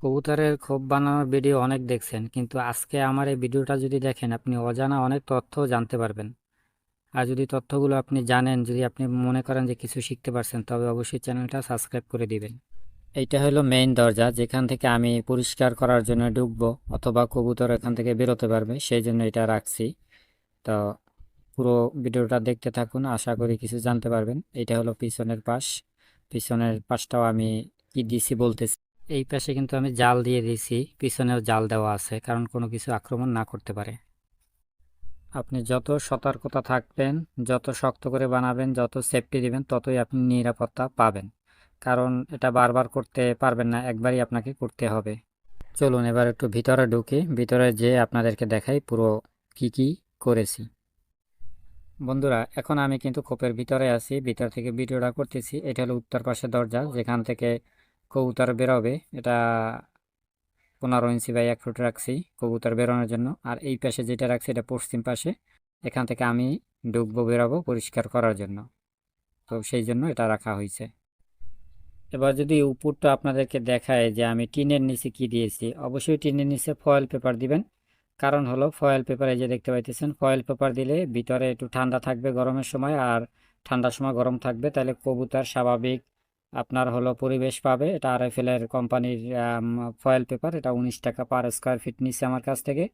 কবুতরের খোপ বানানোর ভিডিও অনেক দেখছেন, কিন্তু আজকে আমার এই ভিডিওটা যদি দেখেন, আপনি অজানা অনেক তথ্য জানতে পারবেন। আর যদি তথ্যগুলো আপনি জানেন, যদি আপনি মনে করেন যে কিছু শিখতে পারছেন, তবে অবশ্যই চ্যানেলটা সাবস্ক্রাইব করে দিবেন। এইটা হলো মেইন দরজা, যেখান থেকে আমি পরিষ্কার করার জন্য ঢুকবো অথবা কবুতর এখান থেকে বেরোতে পারবে, সেই জন্য এটা রাখছি। তো পুরো ভিডিওটা দেখতে থাকুন, আশা করি কিছু জানতে পারবেন। এটা হলো পিছনের পাশ। পিছনের পাশটাও আমি কি দিছি বলতেছি। এই পাশে কিন্তু আমি জাল দিয়ে দিয়েছি। পিছনেও জাল দেওয়া আছে, কারণ কোনো কিছু আক্রমণ না করতে পারে। আপনি যত সতর্কতা থাকবেন, যত শক্ত করে বানাবেন, যত সেফটি দিবেন, ততই আপনি নিরাপত্তা পাবেন। কারণ এটা বারবার করতে পারবেন না, একবারই আপনাকে করতে হবে। চলুন এবার একটু ভিতরে ঢুকি। ভিতরে যে আপনাদেরকে দেখাই পুরো কি কি করেছি। বন্ধুরা, এখন আমি কিন্তু খোপের ভিতরে আছি। ভিতর থেকে ভিডিওটা করতেছি। এটা হলো উত্তর পাশে দরজা, যেখান থেকে কবুতর বেরোবে। এটা পনেরো ইঞ্চি বাই এক ফুট রাখছি কবুতর বেরোনোর জন্য। আর এই পাশে যেটা রাখছি এটা পশ্চিম পাশে। এখান থেকে আমি ঢুকবো বেরোবো পরিষ্কার করার জন্য। তো সেই জন্য এটা রাখা হয়েছে। এবার যদি উপরটা আপনাদেরকে দেখায় যে আমি টিনের নিচে কি দিয়েছি, অবশ্যই টিনের নিচে ফয়েল পেপার দিবেন। কারণ হলো ফয়েল পেপারে যে দেখতে পাইতেছেন ফয়েল পেপার দিলে ভিতরে একটু ঠান্ডা থাকবে গরমের সময়। আর ঠান্ডার সময় গরম থাকবে, তাহলে কবুতর স্বাভাবিক আপনার হলো পরিবেশ পাবে। এটা আরএফএল এর কোম্পানির ফয়েল পেপার এটা উনিশ টাকা পার স্কোয়ার ফিট নিচ্ছে আমার কাছ থেকে।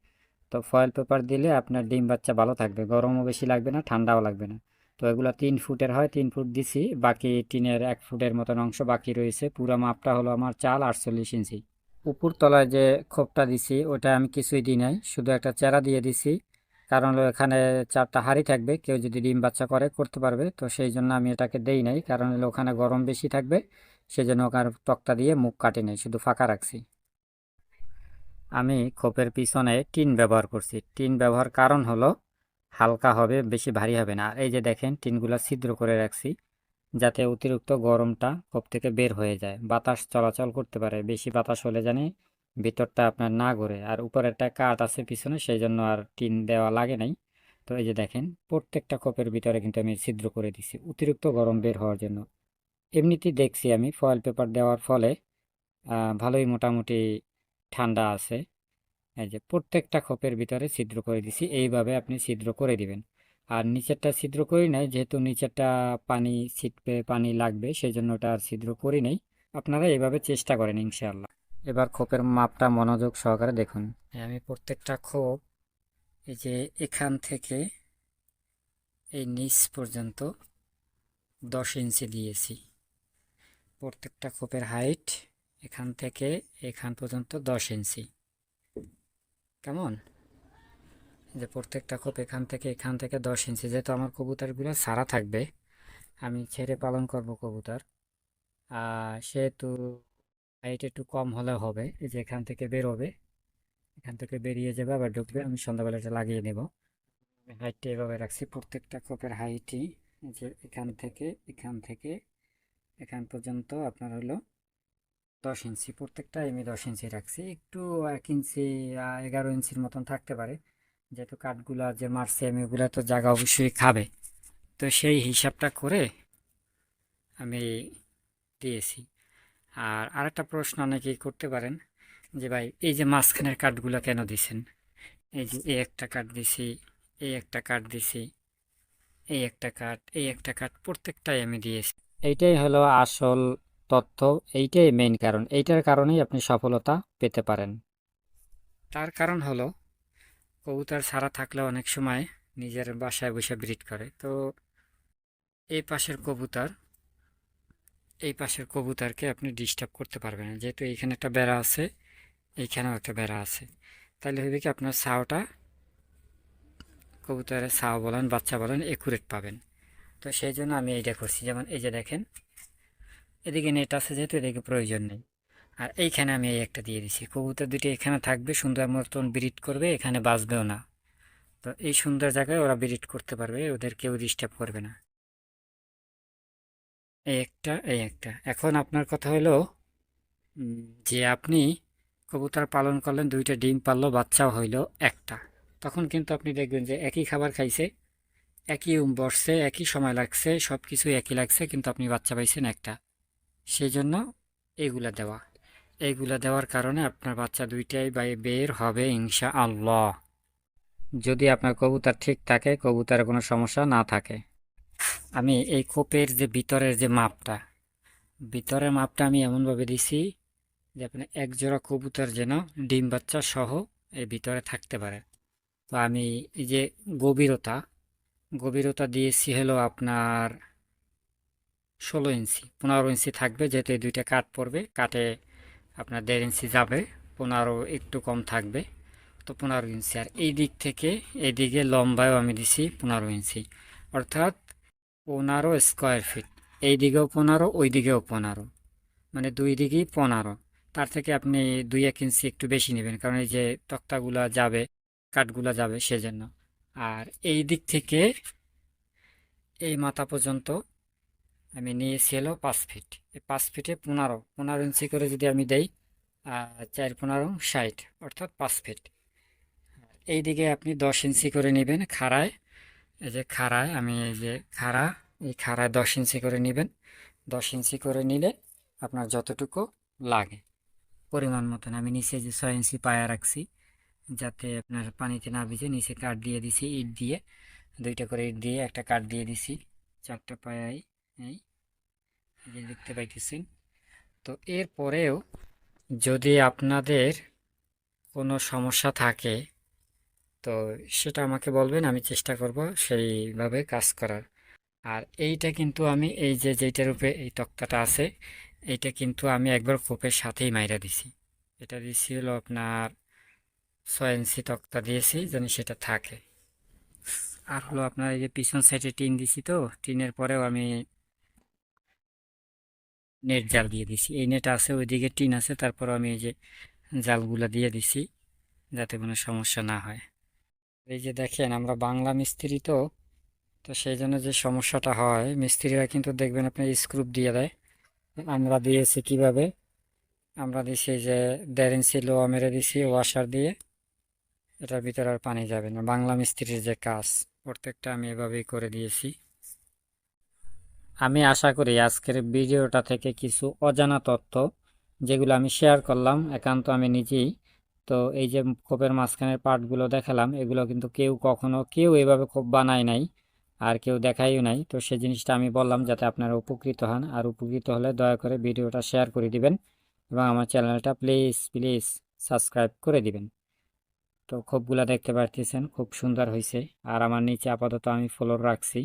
তো ফয়েল পেপার দিলে আপনার ডিম বাচ্চা ভালো থাকবে। গরমও বেশি লাগবে না, ঠান্ডাও লাগবে না। তো এগুলো তিন ফুটের হয়, তিন ফুট দিছি। বাকি টিনের এক ফুটের মতন অংশ বাকি রয়েছে। পুরো মাপটা হলো আমার চাল আটচল্লিশ ইঞ্চি। উপর তলায় যে খোপটা দিছি, ওটা আমি কিছুই দিই নাই। শুধু একটা চেরা দিয়ে দিছি। কারণ এখানে চারটা হাঁড়ি থাকবে, কেউ যদি ডিম বাচ্চা করে, করতে পারবে। তো সেই জন্য আমি এটাকে দেই নাই, কারণ ওখানে গরম বেশি থাকবে সেই জন্য ওখানে তক্তা দিয়ে মুখ কাটি নাই, শুধু ফাঁকা রাখছি। আমি খোপের পিছনে টিন ব্যবহার করছি। টিন ব্যবহার কারণ হলো হালকা হবে, বেশি ভারী হবে না। এই যে দেখেন, টিনগুলো ছিদ্র করে রাখছি, যাতে অতিরিক্ত গরমটা খোপ থেকে বের হয়ে যায়। বাতাস চলাচল করতে পারে, বেশি বাতাস হলে জানি ভিতরটা আপনার না ঘোরে। আর উপরে একটা কাঠ আছে পিছনে সেই জন্য আর টিন দেওয়া লাগে নাই। তো এই যে দেখেন, প্রত্যেকটা কোপের ভিতরে কিন্তু আমি ছিদ্র করে দিছি, অতিরিক্ত গরম বের হওয়ার জন্য। এমনিতেই দেখছি আমি ফয়েল পেপার দেওয়ার ফলে ভালোই মোটামুটি ঠান্ডা আছে। এই যে প্রত্যেকটা খোপের ভিতরে ছিদ্র করে দিছি, এইভাবে আপনি ছিদ্র করে দিবেন। আর নিচেরটা ছিদ্র করি নাই, যেহেতু নিচেরটা পানি ছিটবে, পানি লাগবে সেই জন্য ওটা আর ছিদ্র করি নাই। আপনারা এইভাবে চেষ্টা করেন ইনশাআল্লাহ। এবার খোপের মাপটা মনোযোগ সহকারে দেখুন। আমি প্রত্যেকটা খোপ এই যে এখান থেকে এই নিচ পর্যন্ত দশ ইঞ্চি দিয়েছি। প্রত্যেকটা খোপের হাইট এখান থেকে এখান পর্যন্ত দশ ইঞ্চি। কেমন? যে প্রত্যেকটা খোপ এখান থেকে এখান থেকে দশ ইঞ্চি, যেহেতু আমার কবুতরগুলো সারা থাকবে, আমি ছেড়ে পালন করব কবুতর। সেহেতু হাইট একটু কম হলে হবে। এই যে এখান থেকে বেরোবে, এখান থেকে বেরিয়ে যাবে, আবার ঢুকবে। আমি সন্ধ্যাবেলা এটা লাগিয়ে নেব। হাইটটা এভাবে রাখছি, প্রত্যেকটা খোপের হাইটই যে এখান থেকে এখান থেকে, এখান পর্যন্ত আপনার হলো দশ ইঞ্চি। প্রত্যেকটা আমি দশ ইঞ্চি রাখছি। একটু এক ইঞ্চি এগারো ইঞ্চির মতন থাকতে পারে। যেহেতু কাঠগুলা যে মারছে আমি, ওগুলা তো জায়গা অবশ্যই খাবে। তো সেই হিসাবটা করে আমি দিয়েছি। আর আরেকটা প্রশ্ন অনেকেই করতে পারেন যে, ভাই, এই যে মাঝখানের কাঠগুলো কেন দিছেন? এই যে এই একটা কাঠ দিছি, এই একটা কাঠ দিছি, এই একটা কাঠ এই একটা কাঠ প্রত্যেকটাই আমি দিয়েছি। এইটাই হলো আসল তথ্য, এইটাই মেইন কারণ। এইটার কারণেই আপনি সফলতা পেতে পারেন। তার কারণ হলো, কবুতর ছাড়া থাকলে অনেক সময় নিজের বাসায় বসে ব্রিড করে। তো এই পাশের কবুতর এই পাশের কবুতরকে আপনি ডিস্টার্ব করতে পারবেন না। যেহেতু এইখানে একটা বেড়া আছে এইখানেও একটা বেড়া আছে। তাহলে হবে কি আপনার ছাওটা, কবুতরের ছাও বলেন, বাচ্চা বলেন একুরেট পাবেন। তো সেই জন্য আমি এইটা করছি। যেমন এই যে দেখেন, এদিকে নেট আছে যেহেতু, এদিকে প্রয়োজন নেই। আর এইখানে আমি এই একটা দিয়ে দিছি। কবুতর দুটি এখানে থাকবে, সুন্দর মতন ব্রিড করবে, এখানে বাঁচবেও না। তো এই সুন্দর জায়গায় ওরা ব্রিড করতে পারবে ওদের কেউ ডিস্টার্ব করবে না। এই একটা এই একটা। এখন আপনার কথা হলো যে আপনি কবুতর পালন করলেন, দুইটা ডিম পারল বাচ্চাও হইল, একটা। তখন কিন্তু আপনি দেখবেন যে একই খাবার খাইছে, একই বসছে, একই সময় লাগছে সব কিছু একই লাগছে, কিন্তু আপনি বাচ্চা পাইছেন একটা। সেই জন্য এগুলা দেওয়া। এইগুলা দেওয়ার কারণে আপনার বাচ্চা দুইটাই বাই বের হবে ইনশা আল্লাহ যদি আপনার কবুতর ঠিক থাকে কবুতরের কোনো সমস্যা না থাকে। আমি এই কোপের যে ভিতরের যে মাপটা, ভিতরের মাপটা আমি এমনভাবে দিছি যে আপনার এক জোড়া কবুতর যেন ডিম বাচ্চা সহ এর ভিতরে থাকতে পারে। তো আমি এই যে গভীরতা গভীরতা দিয়েছি হলো আপনার ষোলো ইঞ্চি, পনেরো ইঞ্চি থাকবে যেহেতু এই দুইটা কাঠ পড়বে কাটে আপনার দেড় ইঞ্চি যাবে, পনেরো একটু কম থাকবে, তো পনেরো ইঞ্চি। আর এই দিক থেকে এইদিকে লম্বায়ও আমি দিছি পনেরো ইঞ্চি। অর্থাৎ পনেরো স্কোয়ার ফিট এই দিকেও পনেরো ওই দিকেও পনেরো। মানে দুই দিকেই পনেরো। তার থেকে আপনি দুই এক ইঞ্চি একটু বেশি নেবেন, কারণ এই যে তক্তাগুলা যাবে, কাঠগুলা যাবে সেজন্য। আর এই দিক থেকে এই মাথা পর্যন্ত আমি নিয়েছি হলো পাঁচ ফিট এই পাঁচ ফিটে পনেরো। পনেরো ইঞ্চি করে যদি আমি দেই চার, পনেরো, ষাট, অর্থাৎ পাঁচ ফিট এই দিকে আপনি দশ ইঞ্চি করে নেবেন খাড়ায়। এই যে খাড়ায় আমি এই যে খাড়া, এই খাড়ায় দশ ইঞ্চি করে নেবেন। দশ ইঞ্চি করে নিলে আপনার যতটুকু লাগে। পরিমাণ মতন। আমি নিচে যে ছয় ইঞ্চি পায়া রাখছি, যাতে আপনার পানিতে না ভিজে নিচে কাঠ দিয়ে দিছি, ইট দিয়ে। দুইটা করে ইট দিয়ে একটা কাঠ দিয়ে দিছি, চারটা পায়াই এই দেখতে পাইতেছেন। তো এরপরেও যদি আপনাদের কোনো সমস্যা থাকে তো সেটা আমাকে বলবেন, আমি চেষ্টা করব সেইভাবে কাজ করার। আর এইটা কিন্তু আমি, এই যে যেটার উপরে এই তক্তাটা আছে, এইটা কিন্তু আমি একবার খোপের সাথেই মাইরা দিছি। এটা দিছি হলো আপনার ছয় তক্তা দিয়েছি যেন সেটা থাকে। আর হলো আপনার এই যে পিছন সাইডে টিন দিছি তো, টিনের পরেও আমি নেট জাল দিয়ে দিছি। এই নেট আছে, ওইদিকে টিন আছে তারপর আমি এই যে জালগুলো দিয়ে দিছি যাতে কোনো সমস্যা না হয়। এই যে দেখেন, আমরা বাংলা মিস্ত্রি তো তো সেই জন্য যে সমস্যাটা হয়, মিস্ত্রিরা কিন্তু দেখবেন আপনি স্ক্রুপ দিয়ে দেয়। আমরা দিয়েছি কীভাবে? আমরা দিছি যে দেড় ইঞ্চি লোয়া মেরে দিছি ওয়াশার দিয়ে। এটার ভিতরে আর পানি যাবে না। বাংলা মিস্ত্রির যে কাজ, প্রত্যেকটা আমি এভাবেই করে দিয়েছি। আমি আশা করি আজকের ভিডিওটা থেকে কিছু অজানা তথ্য, যেগুলো আমি শেয়ার করলাম, একান্ত আমি নিজেই তো এই যে খোপের মাঝখানের পার্টগুলো দেখালাম, এগুলো কিন্তু কেউ কখনো, কেউ এভাবে খোপ বানায় নাই আর কেউ দেখাইও নাই। তো সেই জিনিসটা আমি বললাম যাতে আপনারা উপকৃত হন। আর উপকৃত হলে দয়া করে ভিডিওটা শেয়ার করে দিবেন এবং আমার চ্যানেলটা প্লিজ প্লিজ সাবস্ক্রাইব করে দিবেন। তো খোপগুলা দেখতে পারতেছেন, খুব সুন্দর হয়েছে আর আমার নিচে আপাতত আমি ফ্লোর রাখছি।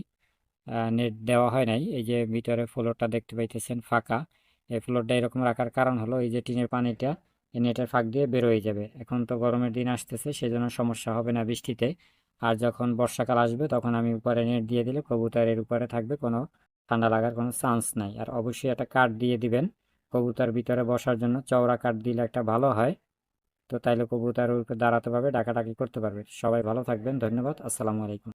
নেট দেওয়া হয় নাই। এই যে ভিতরে ফ্লোরটা দেখতে পাইতেছেন ফাঁকা। এই ফ্লোরটা এরকম রাখার কারণ হলো এই যে টিনের পানিটা নেটের ফাঁক দিয়ে বের হয়ে যাবে। এখন তো গরমের দিন আসতেছে, সেজন্য সমস্যা হবে না বৃষ্টিতে। আর যখন বর্ষাকাল আসবে, তখন আমি উপরে নেট দিয়ে দিলে কবুতরের উপরে থাকবে কোনো ঠান্ডা লাগার কোনো চান্স নাই। আর অবশ্যই একটা কাঠ দিয়ে দিবেন। কবুতর ভিতরে বসার জন্য চওড়া কাঠ দিলে একটা ভালো হয়। তো তাইলে কবুতর দাঁড়াতে পারবে, ডাকাডাকি করতে পারবে। সবাই ভালো থাকবেন, ধন্যবাদ, আসসালামু আলাইকুম।